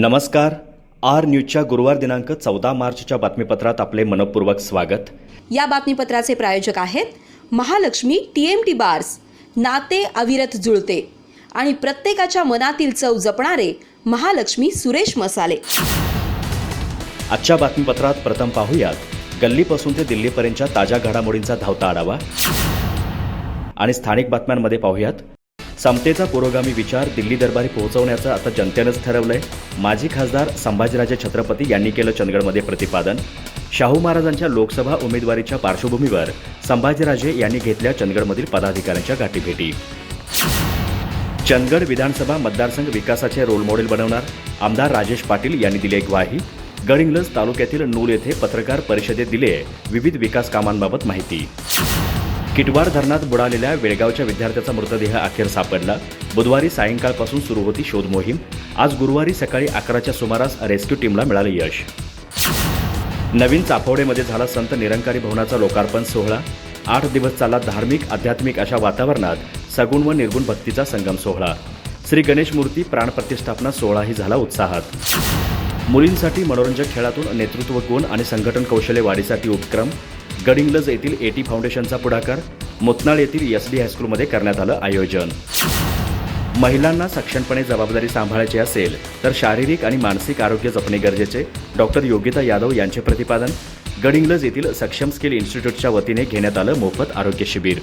नमस्कार. आर न्यूजच्या गुरुवार दिनांक चौदा मार्चच्या बातमीपत्रात आपले मनपूर्वक स्वागत. या बातमीपत्राचे प्रायोजक आहेत Mahalakshmi T M T bars नाते अविरत जुळते आणि प्रत्येकाच्या मनातील चव जपणारे महालक्ष्मी सुरेश मसाले. आजच्या बातमीपत्रात प्रथम पाहूयात. गल्लीपासून ते दिल्लीपर्यंतच्या ताज्या घडामोडींचा धावता आढावा. आणि स्थानिक बातम्यांमध्ये पाहूयात. समतेचा पुरोगामी विचार दिल्ली दरबारी पोहोचवण्याचं आता जनतेनंच ठरवलंय. माजी खासदार संभाजीराजे छत्रपती यांनी केलं चंदगडमध्ये प्रतिपादन. शाहू महाराजांच्या लोकसभा उमेदवारीच्या पार्श्वभूमीवर संभाजीराजे यांनी घेतल्या चंदगडमधील पदाधिकाऱ्यांच्या गाठीभेटी. चंदगड विधानसभा मतदारसंघ विकासाचे रोल मॉडेल बनवणार आमदार राजेश पाटील यांनी दिली ग्वाही. गडिंग्लज तालुक्यातील नूल येथे पत्रकार परिषदेत दिले विविध विकास कामांबाबत माहिती. किटवार धरणात बुडालेल्या वेळगावच्या विद्यार्थ्याचा मृतदेह अखेर सापडला. बुधवारी सायंकाळपासून सुरू होती शोध मोहीम. आज गुरुवारी सकाळी अकराच्या सुमारास रेस्क्यू टीमला मिळाले यश. नवीन चाफवडेमध्ये झाला संत निरंकारी भवनाचा लोकार्पण सोहळा. आठ दिवस चालला धार्मिक आध्यात्मिक अशा वातावरणात सगुण व निर्गुण भक्तीचा संगम सोहळा. श्री गणेश मूर्ती प्राणप्रतिष्ठापना सोहळाही झाला उत्साहात. मुलींसाठी मनोरंजक खेळातून नेतृत्व गुण आणि संघटन कौशल्य वाढीसाठी उपक्रम. गडिंग्लज येथील एटी फाउंडेशनचा पुढाकार मुतनाळ येथील एस डी हायस्कूलमध्ये करण्यात आलं आयोजन. महिलांना सक्षमपणे जबाबदारी सांभाळायची असेल तर शारीरिक आणि मानसिक आरोग्य जपणे गरजेचे डॉक्टर योगिता यादव यांचे प्रतिपादन गडिंग्लज येथील सक्षम स्किल इन्स्टिट्यूटच्या वतीने घेण्यात आलं मोफत आरोग्य शिबिर.